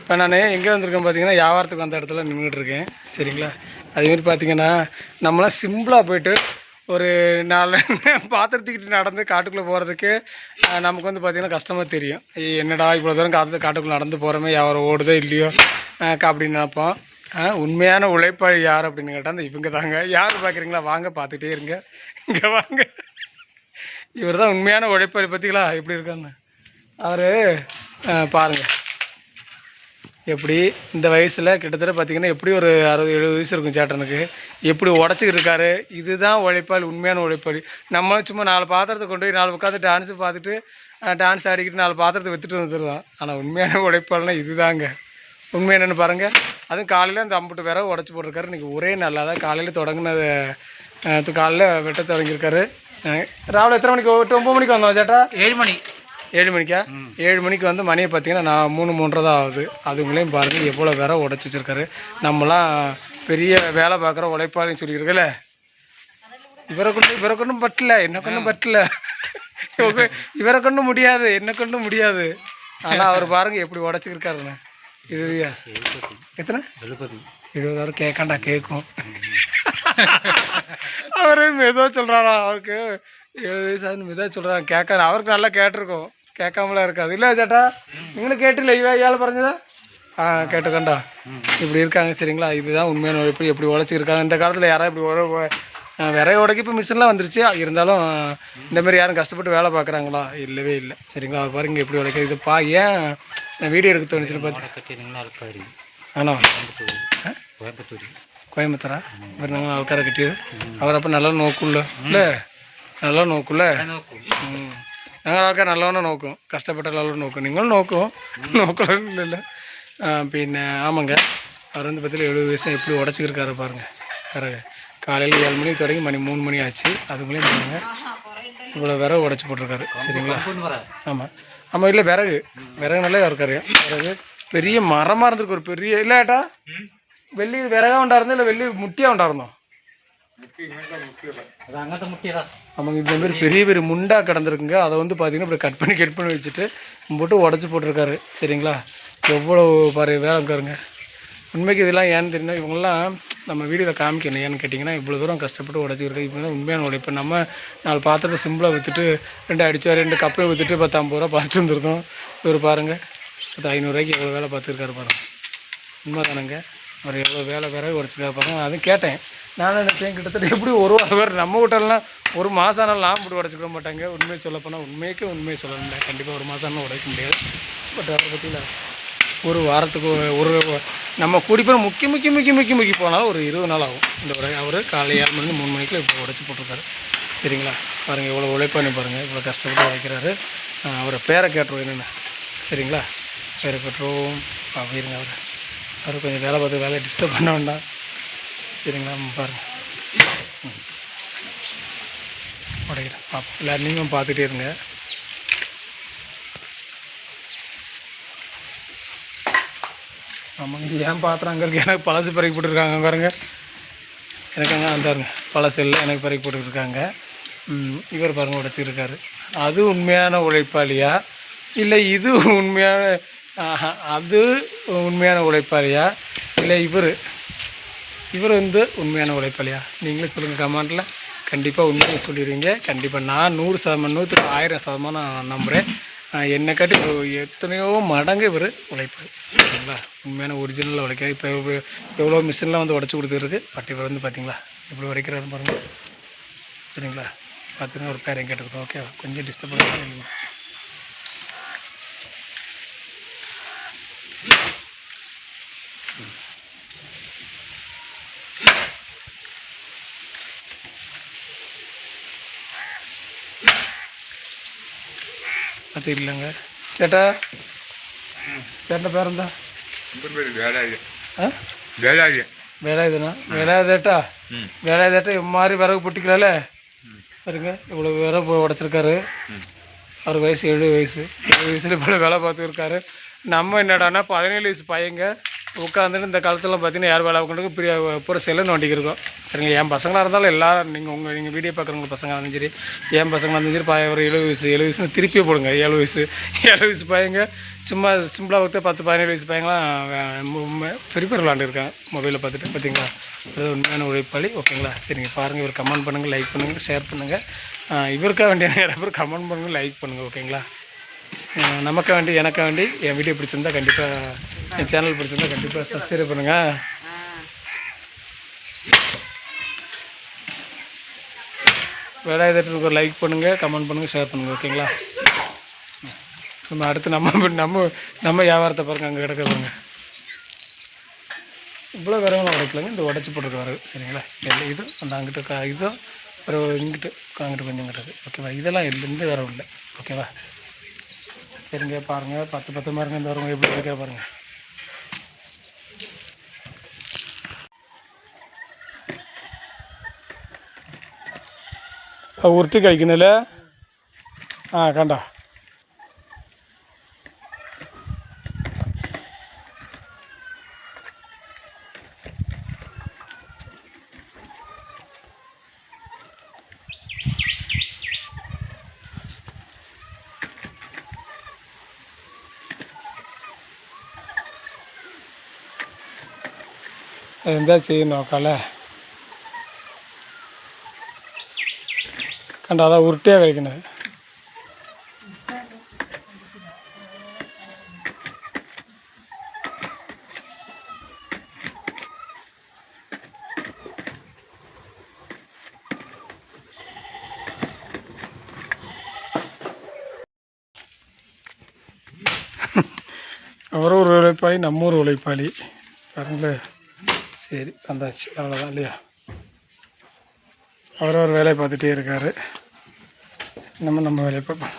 இப்போ நான் எங்கே வந்திருக்கேன் பார்த்தீங்கன்னா வியாபாரத்துக்கு வந்த இடத்துல நின்றுட்டு இருக்கேன். சரிங்களா? அதேமாதிரி பார்த்தீங்கன்னா நம்மளாம் சிம்பிளாக போயிட்டு ஒரு நாலு பாத்திரத்துக்கிட்டு நடந்து காட்டுக்குள்ளே போகிறதுக்கு நமக்கு வந்து பார்த்திங்கன்னா கஷ்டமாக தெரியும். என்னடா இவ்வளோ தூரம் காத்து காட்டுக்குள்ளே நடந்து போகிறோமே யாரும் ஓடுதோ இல்லையோ அப்படின்னு நினைப்போம். உண்மையான உழைப்பாளி யார் அப்படின்னு கேட்டால் அந்த இவங்க தாங்க. யார் பார்க்குறீங்களா? வாங்க பார்த்துட்டே இருங்க. இங்கே வாங்க. இவர் தான் உண்மையான உழைப்பாளி. பார்த்தீங்களா எப்படி இருக்கான்னு அவர் பாருங்கள் எப்படி இந்த வயசில் கிட்டத்தட்ட பார்த்தீங்கன்னா எப்படி ஒரு அறுபது எழுபது வயசு இருக்கும் சேட்டனுக்கு. எப்படி உடச்சிக்கிட்டு இருக்காரு? இதுதான் உழைப்பாளி உண்மையான உழைப்பாளி. நம்ம சும்மா நாலு பாத்திரத்தை கொண்டு போய் நாலு உட்காந்து டான்ஸு பார்த்துட்டு டான்ஸ் ஆடிக்கிட்டு நாலு பாத்திரத்தை விற்றுட்டு வந்துடுவோம் ஆனால் உண்மையான உழைப்பாளினா இதுதாங்க. உண்மை என்னென்னு பாருங்கள் அதுவும் காலையில் அந்த அம்புட்டு வேற உடச்சி போட்டிருக்காரு. இன்றைக்கி ஒரே நல்லா தான் காலையில் தொடங்கினது காலையில் வெட்ட தொடங்கியிருக்காரு. ராவில் எத்தனை மணிக்கு எட்டு ஒம்பது மணிக்கு வந்தோம் சேட்டா? ஏழு மணி. ஏழு மணிக்கா? ஏழு மணிக்கு வந்து மணியை பார்த்தீங்கன்னா நான் மூணு மூன்றரை தான் ஆகுது. அதுங்களையும் பாருங்கள் எவ்வளோ வேற உடச்சி வச்சிருக்காரு. நம்மலாம் பெரிய வேலை பார்க்குற உழைப்பாளின்னு சொல்லியிருக்கல. இவரை கொண்டு இவரை கொண்டும் பட்டல என்ன கொண்டும் பட்டல இவரை கொண்டும் முடியாது என்ன கொண்டும் முடியாது. ஆனால் அவர் பாருங்க எப்படி உடச்சிருக்காருன்னு. இதுயா எத்தனை? எழுபது. கேட்காண்டா கேட்கும். அவரு மெதுவாக சொல்கிறாரா அவருக்கு எழுபது வயசு ஆகுது மெதுவாக சொல்கிறாங்க கேட்காது? அவருக்கு நல்லா கேட்டிருக்கோம். கேட்காமலாம் இருக்காது. இல்லை சேட்டா? நீங்களும் கேட்டீங்களா இவ இயாள் പറഞ്ഞதா ஆ கேட்டுக்கண்டா இப்படி இருக்காங்க சரிங்களா? இதுதான் உண்மையான உழைப்பு. எப்படி உழைச்சிருக்காங்க? இந்த காலத்தில் யாராவது இப்படி உழ விரைய உடைக்கு இப்போ மிஷின்லாம் வந்துருச்சு. இருந்தாலும் இந்தமாரி யாரும் கஷ்டப்பட்டு வேலை பார்க்குறாங்களா? இல்லவே இல்லை. சரிங்களா? பாருங்க எப்படி உழைக்க இது பா ஏன் வீடியோ எடுக்க தோணுச்சுன்னு பார்த்து ஆனா? கோயம்புத்தூர். கோயம்புத்தூரா. இவர் நாங்கள் ஆள்க்காரை கட்டியது அவர் அப்போ நல்லா நோக்குள்ள. இல்லை? நல்லா நோக்குள்ள? ம். ആൾക്കാർ നല്ലവണ്ണം നോക്കും കഷ്ടപ്പെട്ട നല്ലോണം നോക്കും നിങ്ങൾ നോക്കും നോക്കണില്ലല്ലോ ஆ, பின்ன ஆமாங்க அவர் வந்து பார்த்தீங்கன்னா எழுபது வயசு எப்படி உடச்சிருக்காரு பாருங்க பிறகு காலையில் ஏழு மணிக்கு தொடங்கி மணி மூணு மணி ஆச்சு அதுக்குள்ளேயும் பாருங்க இவ்வளோ விறகு உடச்சி போட்டிருக்காரு சரிங்களா ஆமாம் ஆமாம் இல்லை விறகு விறகு நல்லா இருக்காரு விறகு பெரிய மரமாக இருந்திருக்கு ஒரு பெரிய இல்லையாட்டா വെള്ളി വിറക ഉണ്ടായിരുന്നോ இல்லை வெள்ளி முட்டியா ഉണ്ടായിരുന്നோ அது அங்கத்த ஆமாங்க இந்த மாதிரி பெரிய பெரிய முண்டா கிடந்திருக்குங்க. அதை வந்து பார்த்தீங்கன்னா இப்படி கட் பண்ணி கட் பண்ணி வச்சுட்டு போட்டு உடச்சி போட்டிருக்காரு. சரிங்களா? எவ்வளோ பாரு வேலை இருக்காருங்க உண்மைக்கு இதெல்லாம் ஏன்னு தெரியும்? இவங்கெல்லாம் நம்ம வீடியோவில் காமிக்கணும் ஏன்னு கேட்டிங்கன்னா இவ்வளோ தூரம் கஷ்டப்பட்டு உடச்சிருக்கு இப்போ தான் உண்மையான உழைப்பு நம்ம நாலு பாத்திரத்தை சிம்பிளாக விற்றுட்டு ரெண்டு அடிச்சா ரெண்டு கப்பையும் விற்றுட்டு பத்தம்பது ரூபா பார்த்துட்டு வந்துருந்தோம். இவர் பாருங்கள் பத்து ஐநூறுரூவாய்க்கு எவ்வளோ வேலை பார்த்துருக்காரு பாருங்க. உண்மை தானேங்க அவர் எவ்வளோ வேலை வேற சில பாருங்க அதுவும் கேட்டேன். நானும் நினச்சேன் கிட்டத்தட்ட எப்படி ஒரு வாரம் வேறு நம்ம வீட்டெல்லாம் ஒரு மாதம் ஆனால் லாபம் போட்டு உடச்சிக்கிற மாட்டாங்க. உண்மையை சொல்லப் போனால் உண்மைக்கு உண்மையை சொல்லணும்ல கண்டிப்பாக ஒரு மாதம்னா உடைக்க முடியாது. பட் அவரை பற்றியில் ஒரு வாரத்துக்கு ஒரு நம்ம கூடி போய் முக்கி முக்கி முக்கி முக்கி முக்கி போனாலும் ஒரு இருபது நாள் ஆகும். இந்த வரை அவர் காலை ஏழு மணி மூணு மணிக்குள்ள இப்போ உடச்சி போட்டிருக்காரு. சரிங்களா? பாருங்கள் எவ்வளோ உழைப்பானு பாருங்கள் இவ்வளோ கஷ்டப்பட்டு உழைக்கிறாரு. அவரை பேரை கேட்டுருவோம் என்னென்ன? சரிங்களா? பேரை கேட்டுருவோம். அப்படிருங்க அவர். அவர் கொஞ்சம் வேலை பார்த்து வேலையை டிஸ்டர்ப் பண்ண வேண்டாம். சரிங்களா? பாருங்கள் ம். உடைக்கிறேன். பார்ப்போம் எல்லோரும் நீங்களும் பார்த்துட்டே இருங்க. ஆமாங்க ஏன் பாத்திரம் அங்கே இருக்குது எனக்கு பழசு பறக்கி போட்டுருக்காங்க பாருங்க. எனக்கு அங்கே வந்தாருங்க பழசு இல்லை எனக்கு பறக்கி போட்டுருக்காங்க. ம், இவர் பாருங்க உடைச்சிருக்காரு அது உண்மையான உழைப்பாளியா? இல்லை இது உண்மையான அது உண்மையான உழைப்பாளியா? இல்லை இவர். இவர் வந்து உண்மையான உழைப்பாளியா? நீங்களே சொல்லுங்கள் கமெண்டில். கண்டிப்பாக உண்மையை சொல்லிடுவீங்க. கண்டிப்பாக நான் நூறு சதமானம் நூற்றுக்கு ஆயிரம் சதமானம் நான் நம்புகிறேன் என்னை காட்டி எத்தனையோ மடங்கு இவர் உழைப்பார். சரிங்களா? உண்மையான ஒரிஜினலாக உழைக்க. இப்போ எவ்வளோ- மிஷின்லாம் வந்து உடச்சி கொடுத்துருக்கு? பட் இவர் வந்து பார்த்தீங்களா இப்படி உடைக்கிறாரு பாருங்கள் சரிங்களா? பார்த்துங்க ஒரு பேரையும் கேட்டுருக்கோம் ஓகே கொஞ்சம் டிஸ்டர்ப் பண்ணுங்க அது இல்லைங்க ചേട്ടാ ചേട്ടൻ്റെ പേരെന്താ ആ வேலாயுதம் வேலாயுதனா வேலாயுதேட்டா வேலாயுதேட்டா இம்மாதிரி விறகு பொட்டிக்கலாம்ல பாருங்க இவ்வளோ விறகு உடச்சிருக்காரு அவர் வயசு ஏழு வயசு ஏழு வயசுல இவ்வளோ வேலை பார்த்துருக்காரு நம்ம என்னடான்னா பதினேழு வயசு பையங்க உட்காந்துட்டு இந்த காலத்தில் பார்த்தீங்கன்னா யார் வேலை உட்காந்து புற பூரா செல்லை நோண்டிக்கிருக்கோம். சரிங்க என் பசங்களாக இருந்தாலும் எல்லோரும் நீங்கள் உங்கள் நீங்கள் வீடியோ பார்க்குறவங்க பசங்களாக இருந்தாலும் சரி என் பசங்களாக இருந்தாலும் சரி பாய ஒரு எழுபது வயசு எழுபது வயசுன்னு திருப்பி போடுங்க. ஏழு வயசு ஏழு வயசு பையங்க சும்மா சிம்பிளாக பார்த்து பத்து பதினேழு வயசு பையங்களாம் ஃப்ரீ ஃபயர் விளாண்டுருக்காங்க மொபைலில் பார்த்துட்டு பார்த்தீங்களா? அது உண்மையான உழைப்பாளி. ஓகேங்களா? சரிங்க. பாருங்கள் இவர் கமெண்ட் பண்ணுங்கள் லைக் பண்ணுங்கள் ஷேர் பண்ணுங்கள் இவருக்காக வேண்டிய நிறைய பேர் கமெண்ட் பண்ணுங்கள் லைக் பண்ணுங்கள் ஓகேங்களா? நமக்காக வேண்டி எனக்காக வேண்டி என் வீடியோ பிடிச்சிருந்தா கண்டிப்பாக என் சேனல் பிடிச்சிருந்தா கண்டிப்பாக சப்ஸ்கிரைப் பண்ணுங்கள் வேலாயுதத்துக்கு ஒரு லைக் பண்ணுங்கள் கமெண்ட் பண்ணுங்கள் ஷேர் பண்ணுங்கள் ஓகேங்களா நம்ம அடுத்து நம்ம நம்ம நம்ம வியாபாரத்தை பாருங்கள் அங்கே கிடக்க பாருங்க. இவ்வளோ விரவலாம் உடைக்கலங்க இந்த உடச்சி போட்டுருக்க வரது சரிங்களா? எல்லாம் இது அந்த அங்கிட்டு கா இதுவும் ஒரு இங்கிட்டு அங்கிட்டு கொஞ்சம் கிடக்கு ஓகேவா இதெல்லாம் எந்த எந்த இல்லை ஓகேவா சரிங்க பாருங்கள் பத்து பத்து பாருங்க இந்த வரவங்க எப்படி உடைக்கிற பாருங்கள் ഉരുട്ടി കഴിക്കണല്ലേ ആ കണ്ട എന്താ ചെയ്യും നോക്കാല്ലേ കണ്ടോ അതാ ഉരുട്ടിയാ കഴിക്കണത് அவரும் ஒரு உழைப்பாளி நம்ம ஒரு உழைப்பாளி பாருங்களேன் சரி வந்தாச்சு அவ்வளோதான் இல்லையா? அவர் ஒரு வேலையை பார்த்துட்டே இருக்காரு. நம்ம நம்ம வேலையை பார்ப்போம்.